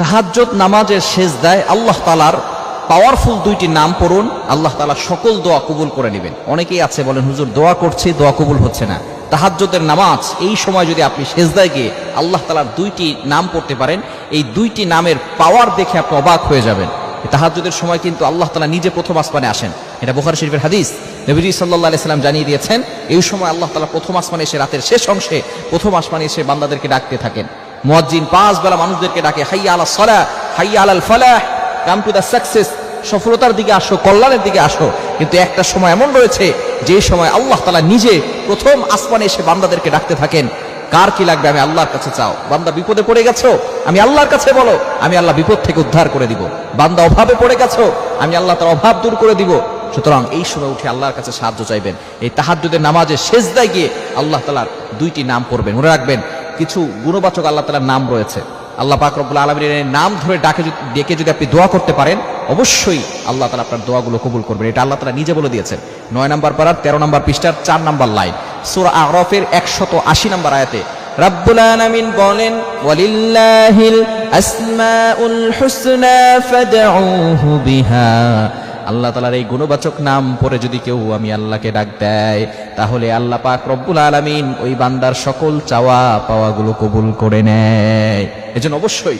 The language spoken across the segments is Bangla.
তাহাজ্জত নামাজের শেষ দেয় আল্লাহ তালার পাওয়ারফুল দুইটি নাম পড়ুন। আল্লাহ তালা সকল দোয়া কবুল করে নেবেন। অনেকেই আছে বলেন, হুজুর, দোয়া করছি, দোয়া কবুল হচ্ছে না। তাহাজ্জতের নামাজ, এই সময় যদি আপনি সেজদায় গিয়ে আল্লাহ তালার দুইটি নাম পড়তে পারেন, এই দুইটি নামের পাওয়ার দেখে আপনি অবাক হয়ে যাবেন। তাহাজ্জুদের সময় কিন্তু আল্লাহ তালা নিজে প্রথম আসমানে আসেন। এটা বুখারি শরীফের হাদিস। নবীজি সাল্লাহ সাল্লাম জানিয়ে দিয়েছেন, এই সময় আল্লাহ তালা প্রথম আসমানে এসে রাতের শেষ অংশে প্রথম আসমানে এসে বান্দাদেরকে ডাকতে থাকেন। মুয়াজ্জিন পাঁচ বেলা মানুষদেরকে ডাকে, হাইয়া আলা সলা হাইয়া আলাল ফালাহ, কাম টু দ্য সাকসেস, সফলতার দিকে আসো, কল্যাণের দিকে আসো। কিন্তু একটা সময় এমন রয়েছে, যে সময় আল্লাহ তালা নিজে প্রথম আসমানে এসে বান্দাদেরকে ডাকতে থাকেন, কার কি লাগবে? আমি আল্লাহর কাছে চাও। বান্দা, বিপদে পড়ে গেছো? আমি আল্লাহর কাছে বলো, আমি আল্লাহ বিপদ থেকে উদ্ধার করে দিব। বান্দা, অভাবে পড়ে গেছো? আমি আল্লাহ তার অভাব দূর করে দিব। সুতরাং এই সময় উঠে আল্লাহর কাছে সাহায্য চাইবেন। এই তাহাজ্জুদের নামাজে শেষদায় গিয়ে আল্লাহ তালার দুইটি নাম পড়বেন। মনে রাখবেন কিছু গুণবাচক আল্লাহ তালার নাম রয়েছে। আল্লাহ পাক রব্বুল আলমীর নাম ধরে ডাকে ডেকে যদি আপনি দোয়া করতে পারেন, অবশ্যই আল্লাহ তালা আপনার দোয়াগুলো কবুল করবেন। এটা আল্লাহ তালা নিজে বলে দিয়েছেন। নয় নম্বর পাড়ার তেরো নম্বর পৃষ্ঠার, চার নম্বর লাইন। সুরা আরফের একশত আশি নম্বর আয়াতে, রাব্বুল আলামিন বলেন, ওয়ালিল্লাহিল আসমাউল হুসনা ফাদউহু বিহা। আল্লাহ তালার এই গুণবাচক নাম পরে যদি কেউ আমি আল্লাহকে ডাক দেয়, তাহলে আল্লাহ পাক রব্বুল আলামিন ওই বান্দার সকল চাওয়া পাওয়াগুলো কবুল করে নেয়। এজন্য অবশ্যই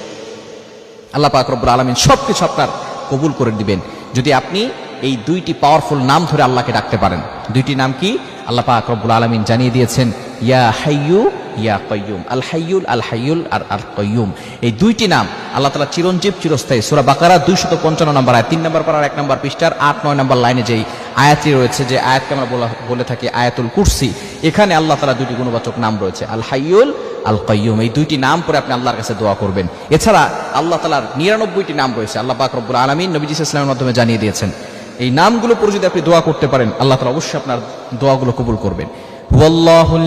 আল্লাহ পাক রব্বুল আলমিন সব কিছু আপনার কবুল করে দিবেন। যদি আপনি এই দুইটি পাওয়ারফুল নাম ধরে আল্লাহকে ডাকতে পারেন, দুইটি নাম কি? আল্লাহ পাক রব্বুল আলমিন জানিয়ে দিয়েছেন, ইয়া হাইয়ু ইয়া কয়ুম আল হাইয়ুল আল হাইয়ুল আর আর কয়ুম এই দুইটি নাম আল্লাহ তালা চিরঞ্জীব, চিরস্থায়ী। সুরা বাকারা দুইশত পঞ্চান্ন নম্বর আয় তিন নম্বর পাড়ার এক নম্বর পৃষ্ঠার আট, নয় নম্বর লাইনে যেই আয়াতটি রয়েছে, যে আয়াতকে আমরা বলা- বলে থাকি আয়াতুল কুরসি, এখানে আল্লাহ তালা দুইটি গুণবাচক নাম রয়েছে, আল হাইয়ুল, আল কয়ুম এই দুইটি নাম পরে আপনি আল্লাহর কাছে দোয়া করবেন। এছাড়া আল্লাহ তালার নিরানব্বইটি নাম রয়েছে, আল্লাহ পাক রব্বুল আলমিন নবী ইসলামের মাধ্যমে জানিয়ে দিয়েছেন। এই নামগুলো পরে যদি আপনি দোয়া করতে পারেন, আল্লাহ তালা অবশ্যই আপনার দোয়াগুলো কবুল করবেন। হুয়াল্লাহু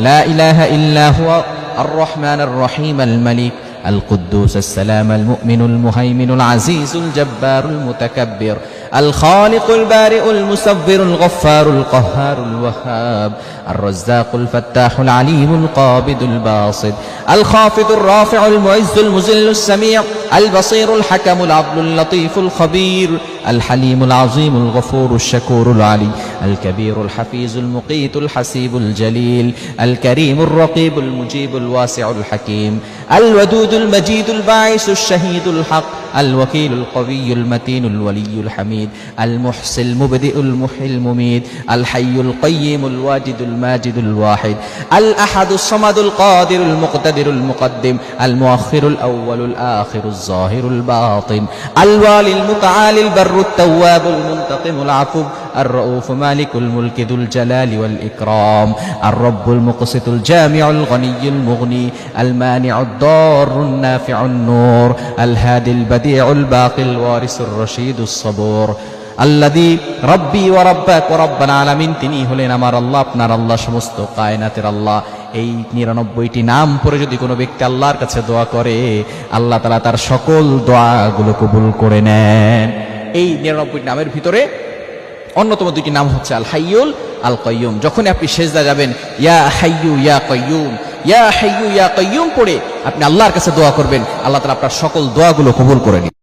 لا إله إلا هو الرحمن الرحيم الملك القدوس السلام المؤمن المهيمن العزيز الجبار المتكبر الخالق البارئ المصور الغفار القهار الوهاب الرزاق الفتاح العليم القابض الباسط الخافض الرافع المعز المزل السميع البصير الحكم العبد اللطيف الخبير الحليم العظيم الغفور الشكور العلي الكبير الحفيظ المقيت الحسيب الجليل الكريم الرقيب المجيب الواسع الحكيم الودود المجيد الباعث الشهيد الحق الوكيل القوي المتين الولي الحميد المحصي المبدئ المحيي المميت الحي القيم الواجد الماجد الواحد الأحد الصمد القادر المقتدر المقدم المؤخر الأول الآخر الظاهر الباطن الوالي المتعالي البر আর ওয়াল আর রব্বুল মুগনি আল আল ওয়ারিসুর ও তিনি হলেন আমার আল্লাহ, আপনার আল্লাহ, সমস্ত কায়নাতের আল্লাহ। এই নিরানব্বইটি নাম পরে যদি কোনো ব্যক্তি আল্লাহর কাছে দোয়া করে, আল্লাহ তালা তার সকল দোয়াগুলো কবুল করে নেন। এই নিরানব্বই নামের ভিতরে অন্যতম দুটি নাম হচ্ছে আল হাইয়ুল আল কয়ুম যখন আপনি সেজদা যাবেন, ইয়া হাইয়ু, ইয়া কয়ুম ইয়া হাইয়ু, ইয়া কয়ুম পড়ে আপনি আল্লাহর কাছে দোয়া করবেন, আল্লাহ তালা আপনার সকল দোয়াগুলো কবুল করে নিন।